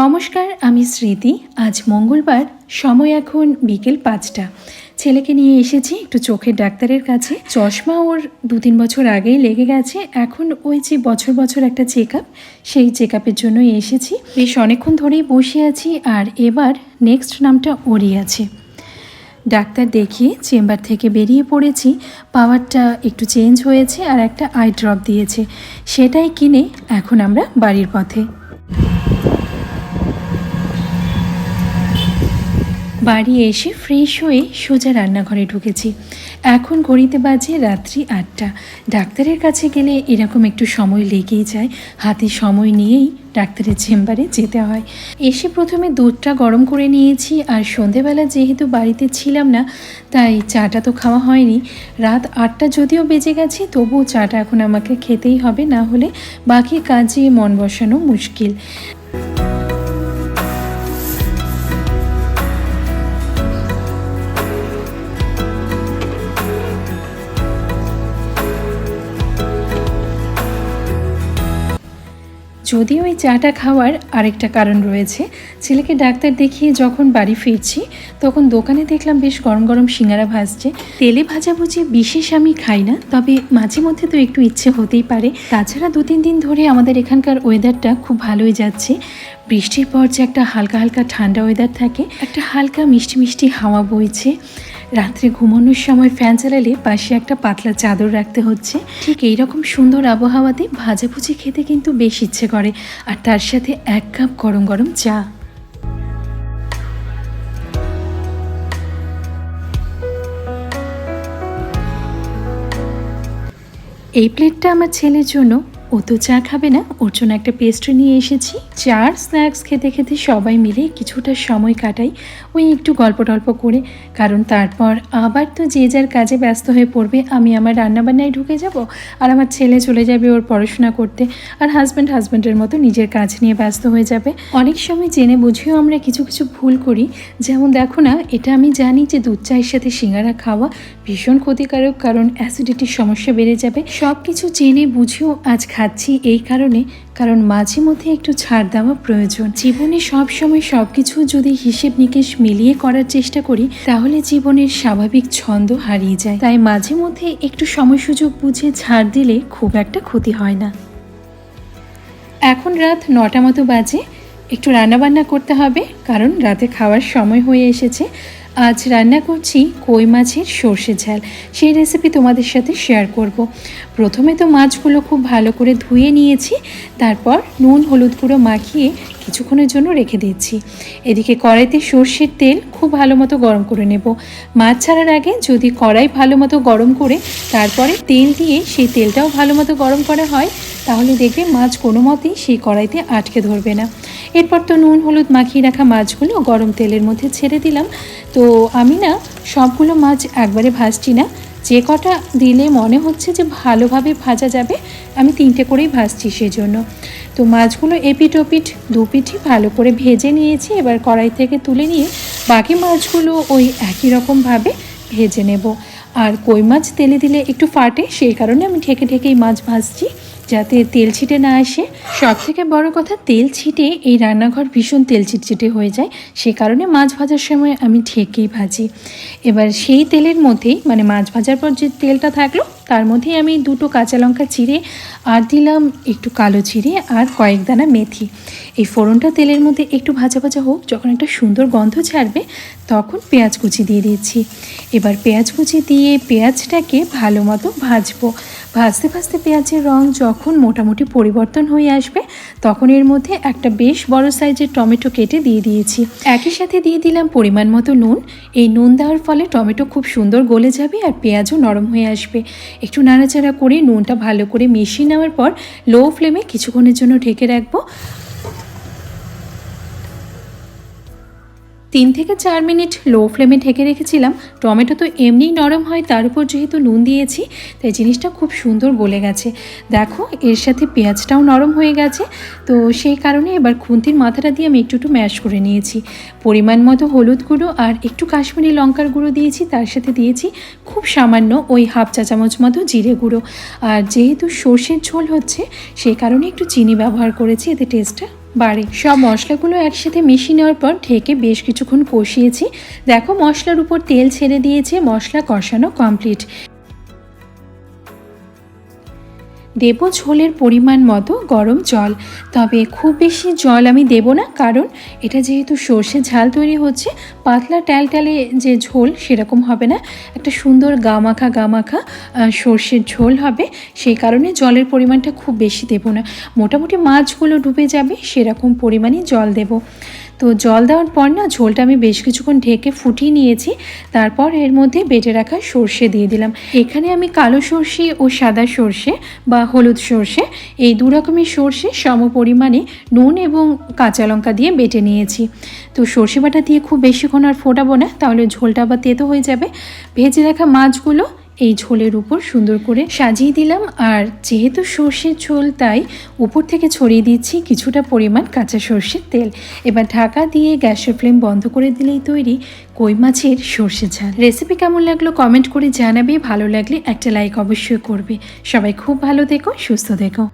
নমস্কার, আমি স্মৃতি। আজ মঙ্গলবার, সময় এখন বিকেল পাঁচটা। ছেলেকে নিয়ে এসেছি একটু চোখের ডাক্তারের কাছে। চশমা ওর দু তিন বছর আগেই লেগে গেছে। এখন ওই যে বছর বছর একটা চেক আপ সেই চেক আপের জন্যই এসেছি। বেশ অনেকক্ষণ ধরেই বসে আছি আর এবার নেক্সট নামটা ওরই আছে। ডাক্তার দেখিয়ে চেম্বার থেকে বেরিয়ে পড়েছি। পাওয়ারটা একটু চেঞ্জ হয়েছে আর একটা আই ড্রপ দিয়েছে। সেটাই কিনে এখন আমরা বাড়ির পথে। বাড়ি এসে ফ্রেশ হয়ে সোজা রান্নাঘরে ঢুকেছি। এখন ঘড়িতে বাজে রাত্রি আটটা। ডাক্তারের কাছে গেলে এরকম একটু সময় লেগেই যায়। হাতে সময় নিয়েই ডাক্তারের চেম্বারে যেতে হয়। এসে প্রথমে দুধটা গরম করে নিয়েছি আর সন্ধেবেলা যেহেতু বাড়িতে ছিলাম না, তাই চাটা তো খাওয়া হয়নি। রাত আটটা যদিও বেজে গেছে, তবুও চাটা এখন আমাকে খেতেই হবে, না হলে বাকি কাজে মন বসানো মুশকিল। যদিও ওই চাটা খাওয়ার আরেকটা কারণ রয়েছে, ছেলেকে ডাক্তার দেখিয়ে যখন বাড়ি ফিরছি, তখন দোকানে দেখলাম বেশ গরম গরম সিঙ্গারা ভাজছে। তেলে ভাজা বুঝি বিশেষ আমি খাই না, তবে মাঝে মধ্যে তো একটু ইচ্ছে হতেই পারে। তাছাড়া দু তিন দিন ধরে আমাদের এখানকার ওয়েদারটা খুব ভালোই যাচ্ছে। বৃষ্টির পর যে একটা হালকা হালকা ঠান্ডা ওয়েদার থাকে, একটা হালকা মিষ্টি মিষ্টি হাওয়া বইছে। রাত্রে ঘুমানোর সময় ফ্যান চালালে পাশে একটা পাতলা চাদর রাখতে হচ্ছে। ঠিক এইরকম সুন্দর আবহাওয়াতে ভাজাভুজি খেতে কিন্তু বেশ ইচ্ছে করে। আর তার সাথে এক কাপ গরম গরম চা। এই প্লেটটা আমার ছেলের জন্য ও তো চা খাবে না, ওর জন্য একটা পেস্ট্রি নিয়ে এসেছি। চার স্ন্যাক্স খেতে খেতে সবাই মিলে কিছুটা সময় কাটাই। ওই একটু গল্প টল্প করে, কারণ তারপর আবার তো যে যার কাজে ব্যস্ত হয়ে পড়বে, আমি আমার রান্নাবান্নায় ঢুকে যাব আর আমার ছেলে চলে যাবে ওর পড়াশোনা করতে আর হাজব্যান্ড হাজব্যান্ডের মতো নিজের কাজ নিয়ে ব্যস্ত হয়ে যাবে। অনেক সময় জেনে বুঝেও আমরা কিছু কিছু ভুল করি। যেমন দেখো না, এটা আমি জানি যে দুধ চায়ের সাথে সিঙ্গারা খাওয়া ভীষণ ক্ষতিকারক, কারণ অ্যাসিডিটির সমস্যা বেড়ে যাবে। সব কিছু জেনে বুঝেও আজ খাচ্ছি এই কারণে, কারণ মাঝে মধ্যে একটু ছাড় দেওয়া প্রয়োজন। জীবনে সব সময় সব কিছু যদি হিসেব নিকেশ মিলিয়ে করার চেষ্টা করি, তাহলে জীবনের স্বাভাবিক ছন্দ হারিয়ে যায়। তাই মাঝে মধ্যে একটু সময় সুযোগ বুঝে ছাড় দিলে খুব একটা ক্ষতি হয় না। এখন রাত নটা মতো বাজে। একটু রান্নাবান্না করতে হবে, কারণ রাতে খাওয়ার সময় হয়ে এসেছে। আজ রান্না করছি কই মাছের সর্ষে ঝাল। সেই রেসিপি তোমাদের সাথে শেয়ার করব। প্রথমে তো মাছগুলো খুব ভালো করে ধুয়ে নিয়েছি, তারপর নুন, হলুদ গুঁড়ো মাখিয়ে কিছুক্ষণের জন্য রেখে দিচ্ছি। এদিকে কড়াইতে সর্ষের তেল খুব ভালো মতো গরম করে নেব। মাছ ছাড়ার আগে যদি কড়াই ভালো মতো গরম করে তারপরে তেল দিয়ে সেই তেলটাও ভালো মতো গরম করা হয়, তাহলে দেখবে মাছ কোনো মতেই সেই কড়াইতে আটকে ধরবে না। এরপর তো নুন, হলুদ মাখিয়ে রাখা মাছগুলো গরম তেলের মধ্যে ছেড়ে দিলাম। তো আমি না সবগুলো মাছ একবারে ভাজছি না। যে কটা দিলে মনে হচ্ছে যে ভালোভাবে ভাজা যাবে, আমি তিনটে করেই ভাজছি সেজন্য। তো মাছগুলো এপিট ওপিট দুপিঠই ভালো করে ভেজে নিয়েছি। এবার কড়াই থেকে তুলে নিয়ে বাকি মাছগুলো ওই একই রকমভাবে ভেজে নেব। আর কই মাছ তেলে দিলে একটু ফাটে, সেই কারণে আমি ঠেকে ঢেকেই মাছ ভাজছি, যাতে তেল ছিটে না আসে। সব থেকে বড় কথা, তেল ছিটে, এই রান্নাঘর ভীষণ তেল চিটচিটে হয়ে যায়, সে কারণে মাছ ভাজার সময় আমি ঠেকেই ভাজি। এবার সেই তেলের মধ্যেই মানে মাছ ভাজার পর যে তেলটা থাকল তার মধ্যেই আমি দুটো কাঁচা লঙ্কা চিড়ে আর দিলাম একটু কালো চিড়ে আর কয়েক দানা মেথি। এই ফোড়নটা তেলের মধ্যে একটু ভাজা ভাজা হোক, যখন একটা সুন্দর গন্ধ ছাড়বে, তখন পেঁয়াজ কুচি দিয়ে দিয়েছি এবার পেঁয়াজ কুচি দিয়ে পেঁয়াজটাকে ভালো মতো ভাজবো। ভাজতে ভাজতে পেঁয়াজের রং যখন মোটামুটি পরিবর্তন হয়ে আসবে, তখন এর মধ্যে একটা বেশ বড় সাইজের টমেটো কেটে দিয়ে দিয়েছি। একই সাথে দিয়ে দিলাম পরিমাণ মতো নুন। এই নুন দেওয়ার ফলে টমেটো খুব সুন্দর গলে যাবে আর পেঁয়াজও নরম হয়ে আসবে। একটু নাড়াচাড়া করে নুনটা ভালো করে মিশিয়ে নেওয়ার পর লো ফ্লেমে কিছুক্ষণের জন্য ঢেকে রাখব। তিন থেকে চার মিনিট লো ফ্লেমে ঢেকে রেখেছিলাম। টমেটো তো এমনিই নরম হয়, তার উপর যেহেতু নুন দিয়েছি, তাই জিনিসটা খুব সুন্দর গলে গেছে। দেখো, এর সাথে পেঁয়াজটাও নরম হয়ে গেছে, তো সেই কারণে এবার খুন্তির মাথাটা দিয়ে আমি একটু একটু ম্যাশ করে নিয়েছি। পরিমাণ মতো হলুদ গুঁড়ো আর একটু কাশ্মীরি লঙ্কার গুঁড়ো দিয়েছি, তার সাথে দিয়েছি খুব সামান্য ওই হাফ চা চামচ মতো জিরে গুঁড়ো। আর যেহেতু সর্ষের ঝোল হচ্ছে, সেই কারণে একটু চিনি ব্যবহার করেছি, এতে টেস্টটা বাড়ে। সব মশলাগুলো একসাথে মিশিয়ে নেওয়ার পর ঢেকে বেশ কিছুক্ষণ কষিয়েছি। দেখো মশলার উপর তেল ছেড়ে দিয়েছে, মশলা কষানো কমপ্লিট দেব ঝোলের পরিমাণ মতো গরম জল। তবে খুব বেশি জল আমি দেব না, কারণ এটা যেহেতু সর্ষে ঝাল তৈরি হচ্ছে, পাতলা ট্যালট্যালে যে ঝোল সেরকম হবে না। একটা সুন্দর গামাখা গামাখা সর্ষের ঝোল হবে। সেই কারণে জলের পরিমাণটা খুব বেশি দেব না। মোটামুটি মাছগুলো ডুবে যাবে, সেরকম পরিমাণে জল দেব। তো জল দেওয়ার পর না ঝোলটা আমি বেশ কিছুক্ষণ ঢেকে ফুটিয়ে নিয়েছি। তারপর এর মধ্যে বেটে রাখা সর্ষে দিয়ে দিলাম। এখানে আমি কালো সর্ষে ও সাদা সর্ষে বা হলুদ সর্ষে এই দু রকমের সর্ষে সম পরিমাণে নুন এবং কাঁচা লঙ্কা দিয়ে বেটে নিয়েছি। তো সর্ষে বাটা দিয়ে খুব বেশিক্ষণ আর ফোটাবো না, তাহলে ঝোলটা আবার তেতো হয়ে যাবে। ভেজে রাখা মাছগুলো এই ঝোলের উপর সুন্দর করে সাজিয়ে দিলাম। আর যেহেতু সর্ষের ঝোল, তাই উপর থেকে ছড়িয়ে দিচ্ছি কিছুটা পরিমাণ কাঁচা সর্ষের তেল। এবার ঢাকা দিয়ে গ্যাসের ফ্লেম বন্ধ করে দিলেই তৈরি কই মাছের সর্ষে ঝাল। রেসিপি কেমন লাগল কমেন্ট করে জানাবে। ভালো লাগলে একটা লাইক অবশ্যই করবে। সবাই খুব ভালো দেখো সুস্থ থেকো।